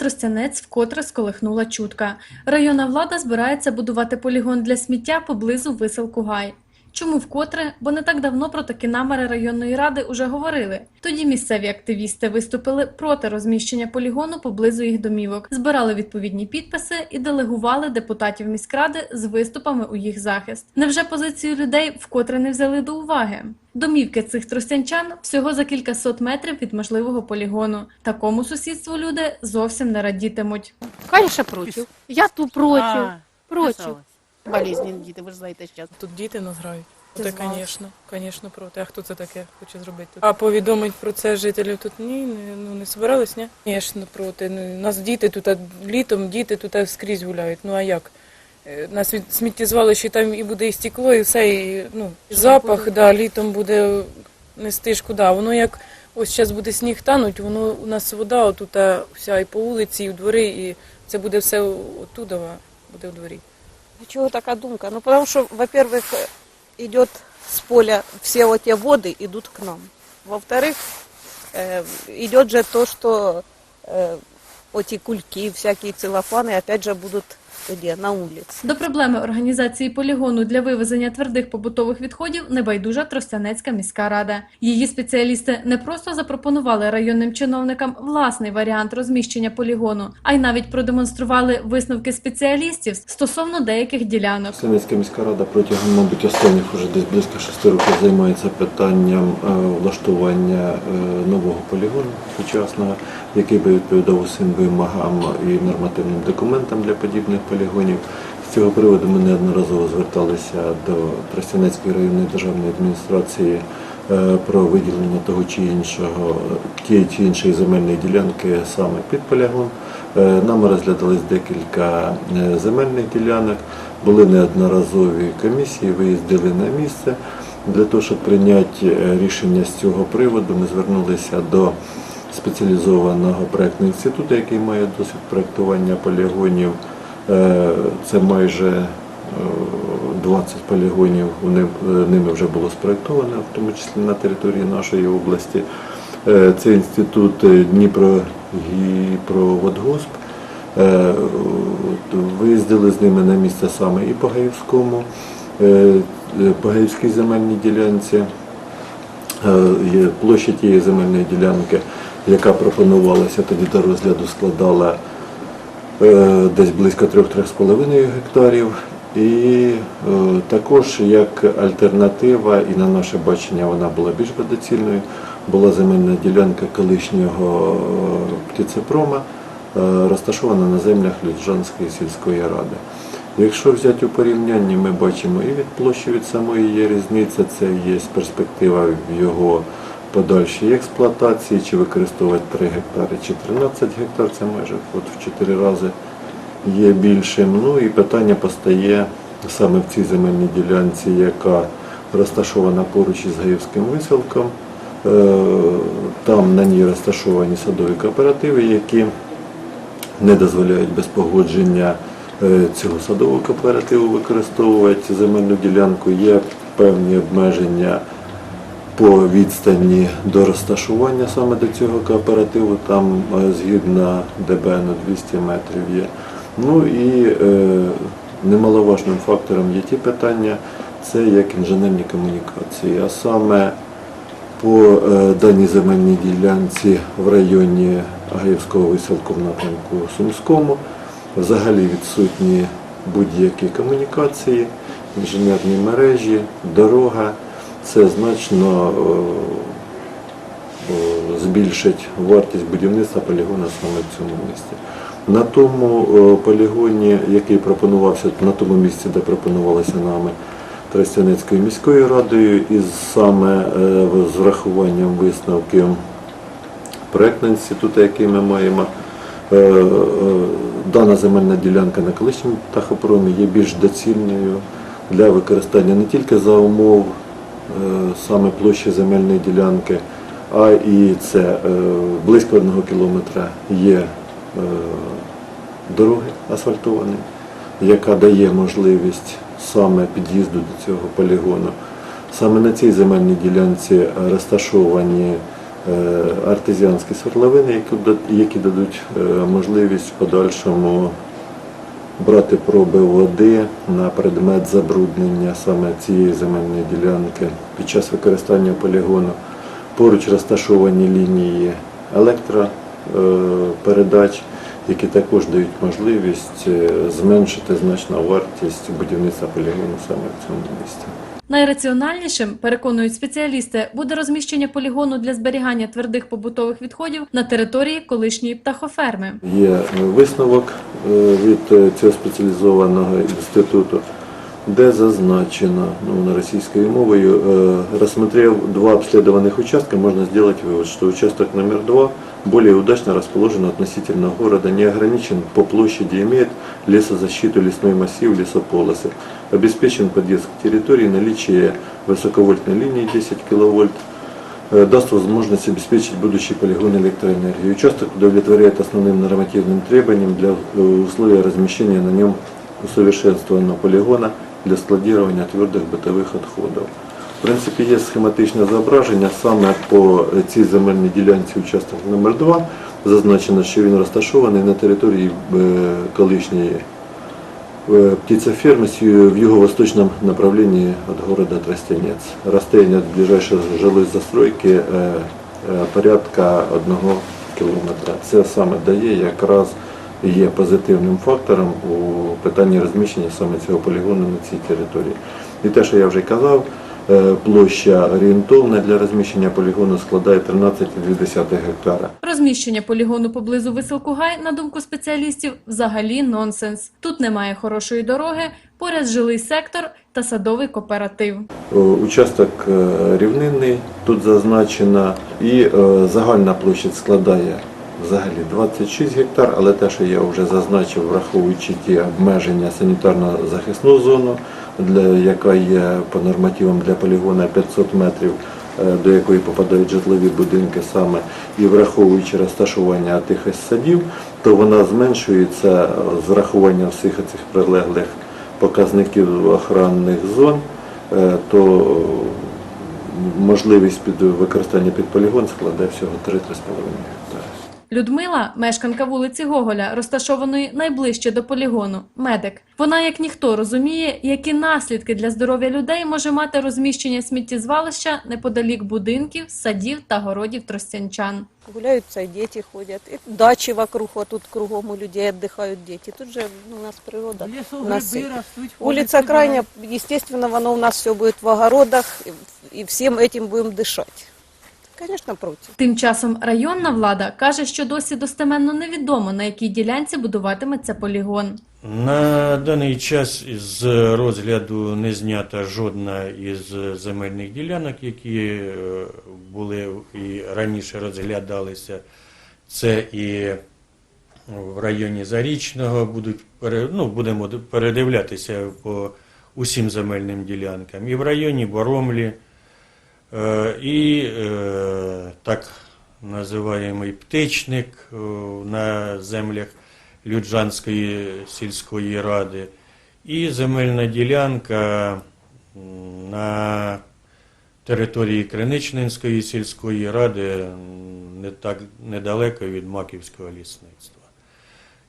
Тростянець вкотре сколихнула чутка. Районна влада збирається будувати полігон для сміття поблизу виселку Гай. Чому вкотре? Бо не так давно про такі наміри районної ради уже говорили. Тоді місцеві активісти виступили проти розміщення полігону поблизу їх домівок, збирали відповідні підписи і делегували депутатів міськради з виступами у їх захист. Невже позицію людей вкотре не взяли до уваги? Домівки цих тростянчан всього за кілька сот метрів від можливого полігону. Такому сусідству люди зовсім не радітимуть. Конечно, против. Я тут против. А, против. Писалось. Діти, ви ж знаєте зараз. Тут діти нас грають. Це, звісно, звісно, проти. А хто це таке хоче зробити тут? А повідомить про це жителів тут ні, не, ну не собирались, ні? Звісно, проти. Ну, у нас діти тут а літом, діти тут скрізь гуляють. Ну а як? Е, На сміт- сміттєзвалищі там і буде і стекло, і все, і ну, запах, да, літом буде нести ж куди. Воно як ось зараз буде сніг тануть, воно у нас вода отут вся і по вулиці, і в дворі, і це буде все оттуда, буде в дворі. Чего такая думка? Ну, потому что, во-первых, э, идет с поля, все вот те воды идут к нам. Во-вторых, э, идет же то, что э, эти кульки, всякие целлофаны, опять же, будут где? На улице. До проблеми організації полігону для вивезення твердих побутових відходів небайдужа Тростянецька міська рада. Її спеціалісти не просто запропонували районним чиновникам власний варіант розміщення полігону, а й навіть продемонстрували висновки спеціалістів стосовно деяких ділянок. Сенецька міська рада протягом, мабуть, останніх уже десь близько шести років займається питанням е, влаштування е, нового полігону сучасного, який би відповідав усім вимогам і нормативним документам для подібних полігонів. З цього приводу ми неодноразово зверталися до Тростянецької районної державної адміністрації е, про виділення того чи іншого тієї чи іншої земельної ділянки саме під полігон. Е, Нами розглядались декілька е, земельних ділянок, були неодноразові комісії, виїздили на місце. Для того, щоб прийняти рішення з цього приводу, ми звернулися до спеціалізованого проєктного інституту, який має досвід проєктування полігонів. Е, Це майже е, 20 полігонів вони- е, ними вже було спроєктовано, в тому числі на території нашої області. Е, Це інститут е, Дніпро-Гіпроводгосп. Е, Виїздили з ними на місце саме і по Гаївському, е, е, по Гаївській земельній ділянці. Е, Площа тієї земельної ділянки, яка пропонувалася тоді до розгляду, складала е, десь близько 3-3,5 гектарів. І е, також як альтернатива, і на наше бачення вона була більш доцільною, була земельна ділянка колишнього е, птицепрома, е, розташована на землях Люджанської сільської ради. Якщо взяти у порівнянні, ми бачимо і від площі від самої є різниця, це є перспектива в його подальшій експлуатації, чи використовувати 3 гектари, чи 13 гектар, це майже от в 4 рази є більшим. Ну і питання постає саме в цій земельній ділянці, яка розташована поруч із Гаївським виселком. Е, Там на ній розташовані садові кооперативи, які не дозволяють без погодження е, цього садового кооперативу використовувати земельну ділянку. Є певні обмеження по відстані до розташування саме до цього кооперативу, там е, згідно ДБН 200 метрів є. Ну і е, немаловажним фактором є ті питання, це як інженерні комунікації, а саме по е, даній земельній ділянці в районі Гаївського виселку в напрямку Сумському взагалі відсутні будь-які комунікації, інженерні мережі, дорога. Це значно е, е, збільшить вартість будівництва полігону саме в цьому місці. На тому е, полігоні, який пропонувався, на тому місці, де пропонувалося нами Тростянецькою міською радою, із саме з врахуванням висновків проєктного інституту, який ми маємо, дана земельна ділянка на колишньому птахопромі є більш доцільною для використання не тільки за умов саме площі земельної ділянки, а і це е, близько одного кілометра є е, дороги асфальтовані, яка дає можливість саме під'їзду до цього полігону. Саме на цій земельній ділянці е, розташовані е, артезіанські свердловини, які, дадуть е, можливість в подальшому брати проби води на предмет забруднення саме цієї земельної ділянки під час використання полігону. Поруч розташовані лінії електропередач, які також дають можливість е, зменшити значно вартість будівництва полігону саме в цьому місці. Найраціональнішим, переконують спеціалісти, буде розміщення полігону для зберігання твердих побутових відходів на території колишньої птахоферми. Є е, висновок е, від е, цього спеціалізованого інституту, де зазначено ну, на російською мовою, э, рассмотрев два обследованных участка, можно сделать вывод, что участок номер два более удачно расположен относительно города, не ограничен по площади, имеет лесозащиту, лесной массив, лесополосы, обеспечен подъезд к территории, наличие высоковольтной линии 10 киловольт, э, даст возможность обеспечить будущий полигон электроэнергии. Участок удовлетворяет основным нормативным требованиям для э, условия размещения на нем усовершенствованного полигона для складирования твердых бытовых отходов. В принципі, є схематичне зображення саме по цій земельній ділянці участок номер 2 Зазначено, що він розташований на території е, колишньої э, птицефермы с ю- в юго-восточном направлении от города Тростянец. Расстояние от ближайшей жилой застройки э, э, порядка одного кілометра. Це саме дає якраз і є позитивним фактором у питанні розміщення саме цього полігону на цій території. І те, що я вже казав, е, площа орієнтовна для розміщення полігону складає 13,2 гектара. Розміщення полігону поблизу виселку Гай, на думку спеціалістів, взагалі нонсенс. Тут немає хорошої дороги, поряд жилий сектор та садовий кооператив. Участок е, рівнинний тут зазначено, і е, загальна площадь складає взагалі 26 гектар, але те, що я вже зазначив, враховуючи ті обмеження санітарно-захисну зону, для, яка є по нормативам для полігона 500 метрів, е, до якої попадають житлові будинки саме, і враховуючи розташування тих садів, то вона зменшується е, з врахуванням всіх цих прилеглих показників охоронних зон, е, то можливість під використання під полігон складе всього 3-3,5 гектари. Людмила, мешканка вулиці Гоголя, розташованої найближче до полігону, медик. Вона, як ніхто, розуміє, які наслідки для здоров'я людей може мати розміщення сміттєзвалища неподалік будинків, садів та городів тростянчан. Гуляются и дети ходят. И дачи вокруг, вот тут кругом у людей отдыхают дети. Тут же ну, у нас природа. лесу насыпь. гриби ростуть. Улица ходять, крайняя, естественно, оно у нас все будет в огородах, и- и всем этим будем дышать. Конечно, против. Тим часом районна влада каже, що досі достеменно невідомо, на якій ділянці будуватиметься полігон. На даний час з розгляду не знята жодна із земельних ділянок, які е, були і раніше розглядалися. Це і в районі Зарічного будуть ну, будемо передивлятися по усім земельним ділянкам. І в районі Боромлі, і е, так називаємий птичник е, на землях Люджанської сільської ради, і земельна ділянка на території Криничнинської сільської ради не так недалеко від Маківського лісництва.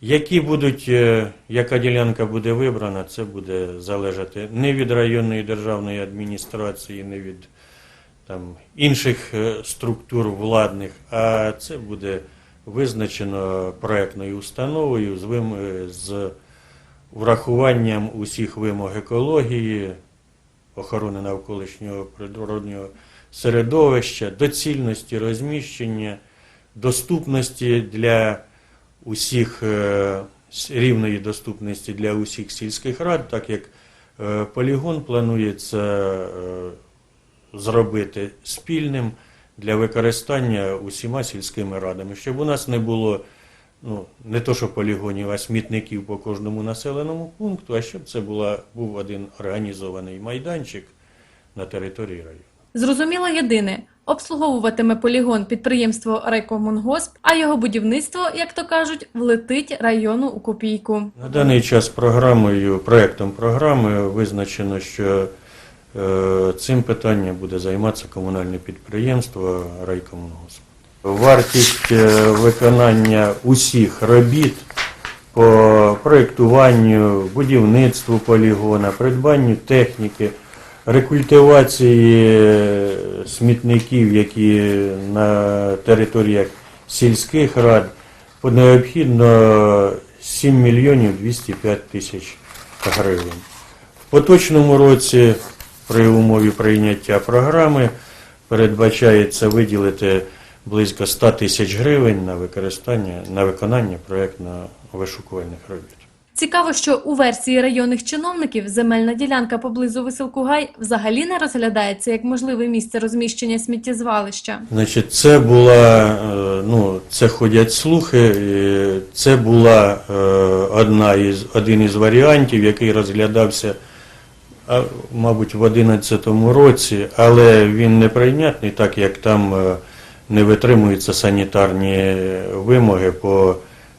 Які будуть, е, яка ділянка буде вибрана, це буде залежати не від районної державної адміністрації, не від там, інших е, структур владних, а це буде визначено проектною установою з, вим... е, з врахуванням усіх вимог екології, охорони навколишнього природнього середовища, доцільності розміщення, доступності для усіх е, рівної доступності для усіх сільських рад, так як полігон планується зробити спільним для використання усіма сільськими радами, щоб у нас не було ну, не то, що полігонів, а смітників по кожному населеному пункту, а щоб це була, був один організований майданчик на території району. Зрозуміло єдине – обслуговуватиме полігон підприємство Райкомунгосп, а його будівництво, як то кажуть, влетить району у копійку. На даний час програмою, проектом програми визначено, що Цим питанням буде займатися комунальне підприємство райкомунгосп. Вартість е, виконання усіх робіт по проєктуванню, будівництву полігона, придбанню техніки, рекультивації е, смітників, які на територіях сільських рад, необхідно 7 мільйонів 205 тисяч гривень. В поточному році при умові прийняття програми передбачається виділити близько 100 тисяч гривень на використання на виконання проєктно-вишукувальних робіт. Цікаво, що у версії районних чиновників земельна ділянка поблизу висилку Гай взагалі не розглядається як можливе місце розміщення сміттєзвалища. Значить, це була, е, ну, це ходять слухи, це була е, одна із, один із варіантів, який розглядався, мабуть, в 2011 році, але він не прийнятний, так як там е, не витримуються санітарні вимоги по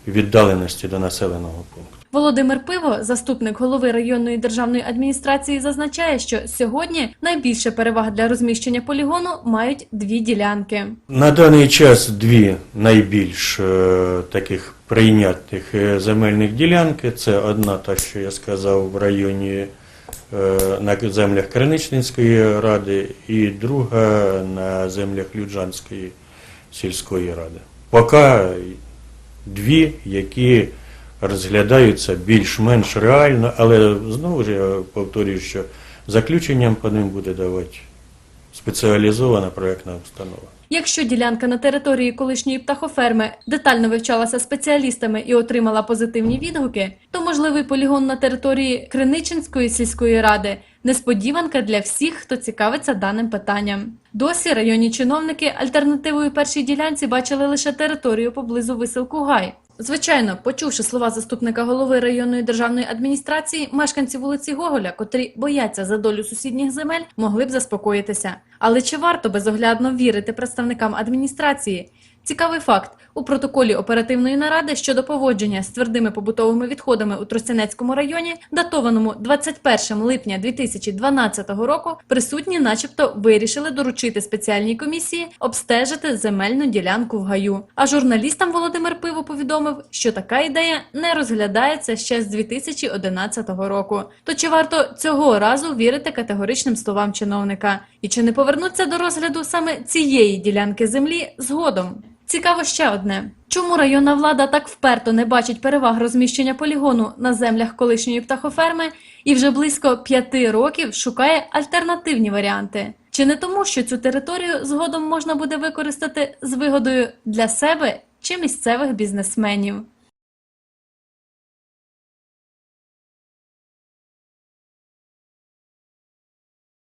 віддаленості до населеного пункту. Володимир Пиво, заступник голови районної державної адміністрації, зазначає, що сьогодні найбільше переваг для розміщення полігону мають дві ділянки. На даний час дві найбільш е, таких прийнятних е, земельних ділянки. Це одна, та, що я сказав, в районі на землях Криничницької ради, і друга на землях Люджанської сільської ради. Поки дві, які розглядаються більш-менш реально, але знову ж я повторюю, що заключенням по ним буде давати спеціалізована проєктна установа. Якщо ділянка на території колишньої птахоферми детально вивчалася спеціалістами і отримала позитивні відгуки, то можливий полігон на території Криничинської сільської ради несподіванка для всіх, хто цікавиться даним питанням. Досі районні чиновники альтернативою першій ділянці бачили лише територію поблизу висилку Гай. Звичайно, почувши слова заступника голови районної державної адміністрації, мешканці вулиці Гоголя, котрі бояться за долю сусідніх земель, могли б заспокоїтися. Але чи варто безоглядно вірити представникам адміністрації? Цікавий факт: у протоколі оперативної наради щодо поводження з твердими побутовими відходами у Тростянецькому районі, датованому 21 липня 2012 року, присутні, начебто, вирішили доручити спеціальній комісії обстежити земельну ділянку в гаю. А журналістам Володимир Пиво повідомив, що така ідея не розглядається ще з 2011 року. То чи варто цього разу вірити категоричним словам чиновника? І чи не повернуться до розгляду саме цієї ділянки землі згодом? Цікаво ще одне. Чому районна влада так вперто не бачить переваг розміщення полігону на землях колишньої птахоферми і вже близько п'яти років шукає альтернативні варіанти? Чи не тому, що цю територію згодом можна буде використати з вигодою для себе чи місцевих бізнесменів?